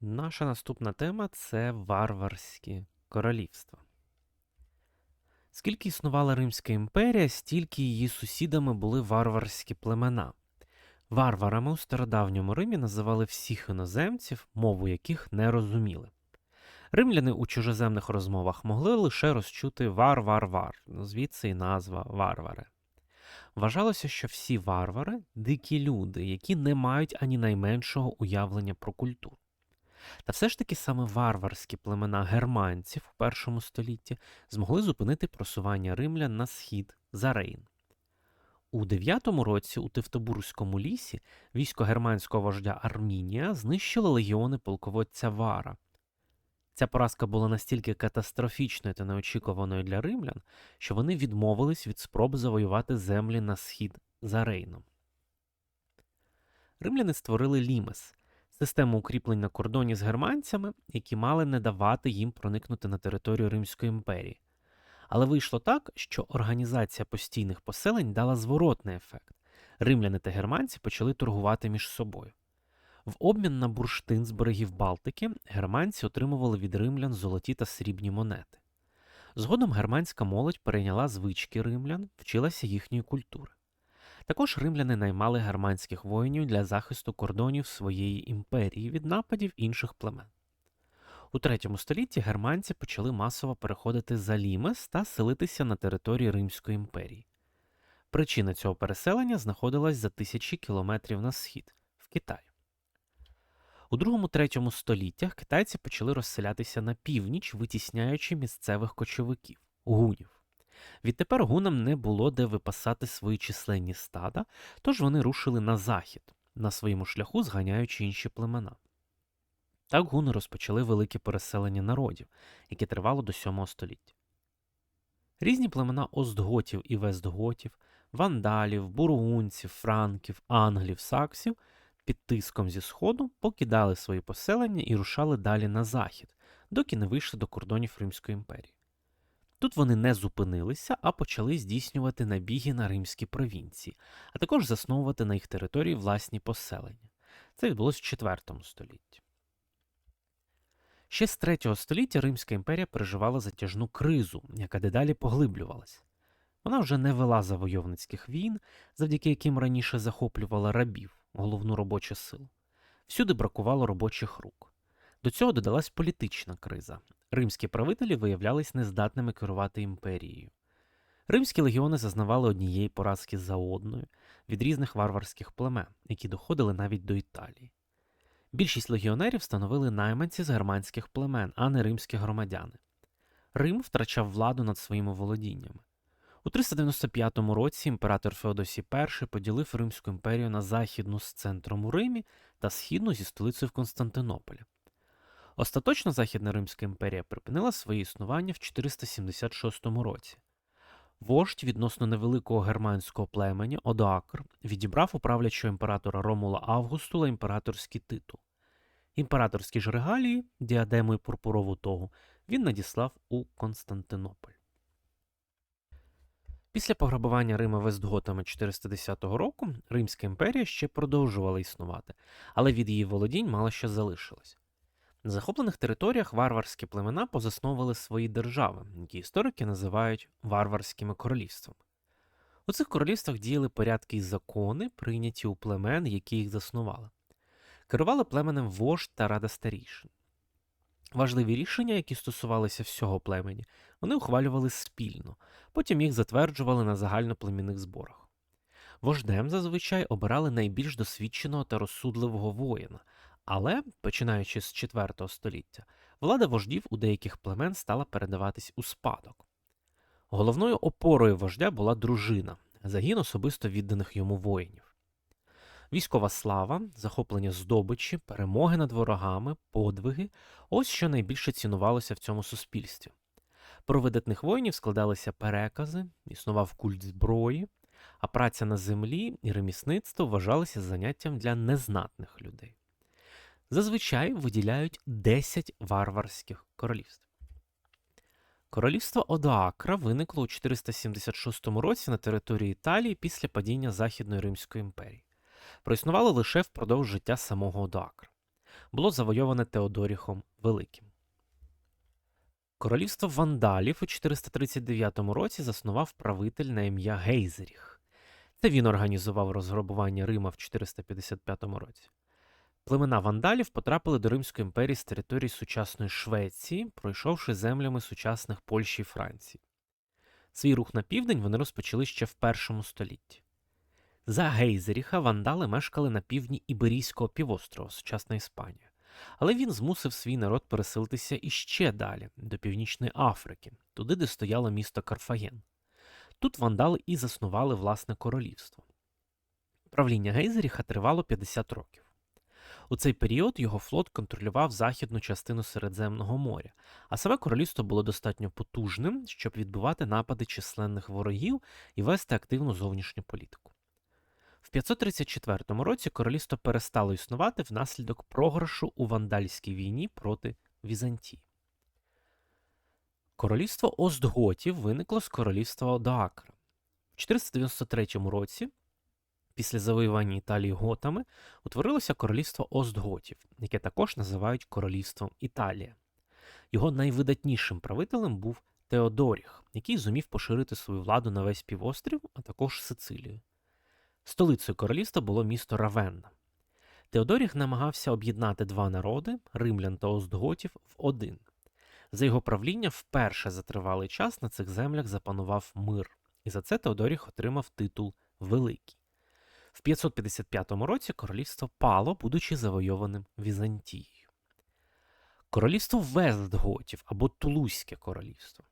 Наша наступна тема це варварські королівства. Скільки існувала Римська імперія, стільки її сусідами були варварські племена. Варварами у стародавньому Римі називали всіх іноземців, мову яких не розуміли. Римляни у чужоземних розмовах могли лише розчути вар-вар-вар, звідси і назва варвари. Вважалося, що всі варвари дикі люди, які не мають ані найменшого уявлення про культуру. Та все ж таки саме варварські племена германців у першому столітті змогли зупинити просування римлян на схід за Рейн. У 9 році у Тевтобурському лісі військо германського вождя Армінія знищило легіони полководця Вара. Ця поразка була настільки катастрофічною та неочікуваною для римлян, що вони відмовились від спроб завоювати землі на схід за Рейном. Римляни створили лімес систему укріплень на кордоні з германцями, які мали не давати їм проникнути на територію Римської імперії. Але вийшло так, що організація постійних поселень дала зворотний ефект. Римляни та германці почали торгувати між собою. В обмін на бурштин з берегів Балтики германці отримували від римлян золоті та срібні монети. Згодом германська молодь перейняла звички римлян, вчилася їхньої культури. Також римляни наймали германських воїнів для захисту кордонів своєї імперії від нападів інших племен. У третьому столітті германці почали масово переходити за Лімес та селитися на території Римської імперії. Причина цього переселення знаходилась за тисячі кілометрів на схід в Китаї. У другому-третьому століттях китайці почали розселятися на північ, витісняючи місцевих кочовиків гунів. Відтепер гунам не було де випасати свої численні стада, тож вони рушили на захід, на своєму шляху зганяючи інші племена. Так гуни розпочали велике переселення народів, яке тривало до 7 століття. Різні племена остготів і вестготів, вандалів, бургунців, франків, англів, саксів під тиском зі сходу покидали свої поселення і рушали далі на захід, доки не вийшли до кордонів Римської імперії. Тут вони не зупинилися, а почали здійснювати набіги на римські провінції, а також засновувати на їх території власні поселення. Це відбулося в IV столітті. Ще з 3 століття Римська імперія переживала затяжну кризу, яка дедалі поглиблювалась. Вона вже не вела завойовницьких війн, завдяки яким раніше захоплювала рабів, головну робочу силу. Всюди бракувало робочих рук. До цього додалась політична криза. Римські правителі виявлялись нездатними керувати імперією. Римські легіони зазнавали однієї поразки за одною від різних варварських племен, які доходили навіть до Італії. Більшість легіонерів становили найманці з германських племен, а не римські громадяни. Рим втрачав владу над своїми володіннями. У 395 році імператор Феодосій І поділив Римську імперію на західну з центром у Римі та східну зі столицею в Константинополі. Остаточно Західна Римська імперія припинила своє існування в 476 році. Вождь відносно невеликого германського племені Одоакр відібрав у правлячого імператора Ромула Августула імператорський титул. Імператорські ж регалії, діадему і пурпурову тогу, він надіслав у Константинополь. Після пограбування Рима Вестготами 410 року Римська імперія ще продовжувала існувати, але від її володінь мало що залишилось. На захоплених територіях варварські племена позасновували свої держави, які історики називають варварськими королівствами. У цих королівствах діяли порядки і закони, прийняті у племен, які їх заснували. Керували племенем вождь та рада старішин. Важливі рішення, які стосувалися всього племені, вони ухвалювали спільно, потім їх затверджували на загальноплемінних зборах. Вождем зазвичай обирали найбільш досвідченого та розсудливого воїна, але, починаючи з IV століття, влада вождів у деяких племен стала передаватись у спадок. Головною опорою вождя була дружина, загін особисто відданих йому воїнів. Військова слава, захоплення здобичі, перемоги над ворогами, подвиги ось що найбільше цінувалося в цьому суспільстві. Про видатних воїнів складалися перекази, існував культ зброї, а праця на землі і ремісництво вважалися заняттям для незнатних людей зазвичай виділяють 10 варварських королівств. Королівство Одоакра виникло у 476 році на території Італії після падіння Західної Римської імперії. Проіснувало лише впродовж життя самого Одоакра. було завойоване Теодоріхом Великим. Королівство вандалів у 439 році заснував правитель на ім'я Гейзеріх. Це він організував розграбування Рима в 455 році. Племена вандалів потрапили до Римської імперії з території сучасної Швеції, пройшовши землями сучасних Польщі і Франції. Свій рух на південь вони розпочали ще в першому столітті. За Гейзеріха вандали мешкали на півдні Іберійського півострова, сучасна Іспанія. Але він змусив свій народ переселитися іще далі, до Північної Африки, туди, де стояло місто Карфаген. Тут вандали і заснували власне королівство. Правління Гейзеріха тривало 50 років. У цей період його флот контролював західну частину Середземного моря, а саме королівство було достатньо потужним, щоб відбивати напади численних ворогів і вести активну зовнішню політику. В 534 році королівство перестало існувати внаслідок програшу у вандальській війні проти Візантії. Королівство Остготів виникло з королівства Одоакра. В 493 році, після завоювання Італії готами, утворилося королівство Остготів, яке також називають Королівством Італія. Його найвидатнішим правителем був Теодоріх, який зумів поширити свою владу на весь півострів, а також Сицилію. Столицею королівства було місто Равенна. Теодоріх намагався об'єднати два народи римлян та остготів в один. За його правління вперше за тривалий час на цих землях запанував мир, і за це Теодоріх отримав титул Великий. В 555 році королівство пало, будучи завойованим Візантією. Королівство Вестготів або Тулузьке королівство.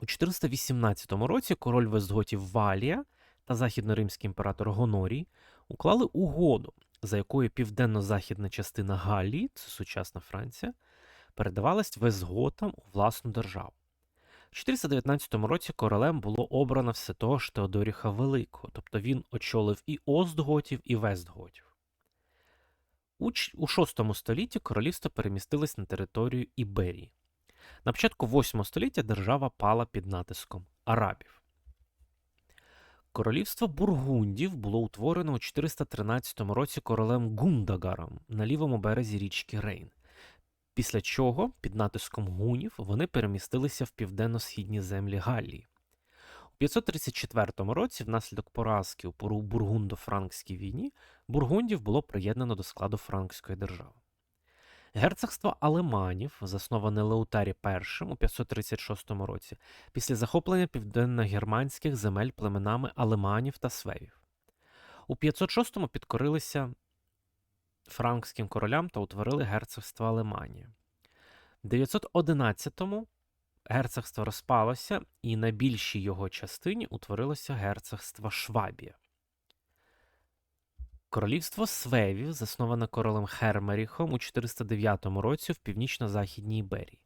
У 418 році король Вестготів Валія та західноримський імператор Гонорій уклали угоду, за якою південно-західна частина Галлії, це сучасна Франція, передавалась Вестготам у власну державу. У 419 році королем було обрано все того ж Теодоріха Великого, тобто він очолив і Остготів, і Вестготів. У VI столітті королівство перемістилось на територію Іберії. На початку VIII століття держава пала під натиском арабів. Королівство Бургундів було утворено у 413 році королем Гундагаром на лівому березі річки Рейн. Після чого, під натиском гунів, вони перемістилися в південно-східні землі Галлії. У 534 році, внаслідок поразки у Бургундо-Франкській війні, бургундів було приєднано до складу Франкської держави. Герцогство Алеманів, засноване Леутарі І у 536 році, після захоплення південно-германських земель племенами Алеманів та Свевів. У 506-му підкорилися франкським королям та утворили герцогство Алеманія. В 911-му герцогство розпалося, і на більшій його частині утворилося герцогство Швабія. Королівство Свевів, засноване королем Хермеріхом у 409 році в північно-західній Іберії.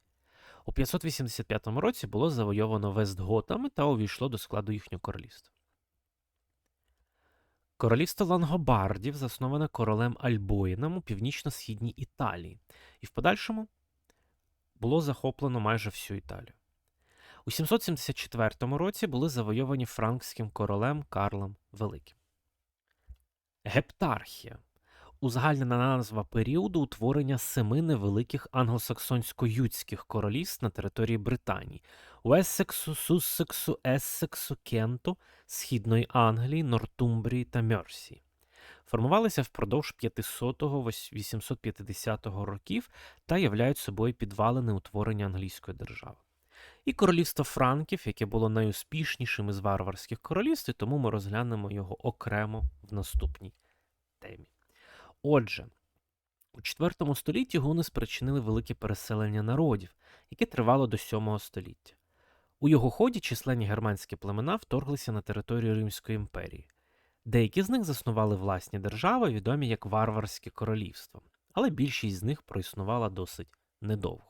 У 585 році було завойовано Вестготами та увійшло до складу їхнього королівства. Королівство Лангобардів, засноване королем Альбоїном у північно-східній Італії, і в подальшому було захоплено майже всю Італію. У 774 році були завойовані франкським королем Карлом Великим. Гептархія узагальнена назва періоду утворення семи невеликих англосаксонсько-ютських королівств на території Британії Уессексу, Суссексу, Ессексу, Кенту, Східної Англії, Нортумбрії та Мерсії. Формувалися впродовж 500-850 років та являють собою підвалини утворення англійської держави. І королівство Франків, яке було найуспішнішим із варварських королівств, і тому ми розглянемо його окремо в наступній темі. Отже, у IV столітті гуни спричинили велике переселення народів, яке тривало до VII століття. У його ході численні германські племена вторглися на територію Римської імперії. Деякі з них заснували власні держави, відомі як варварське королівство, але більшість з них проіснувала досить недовго.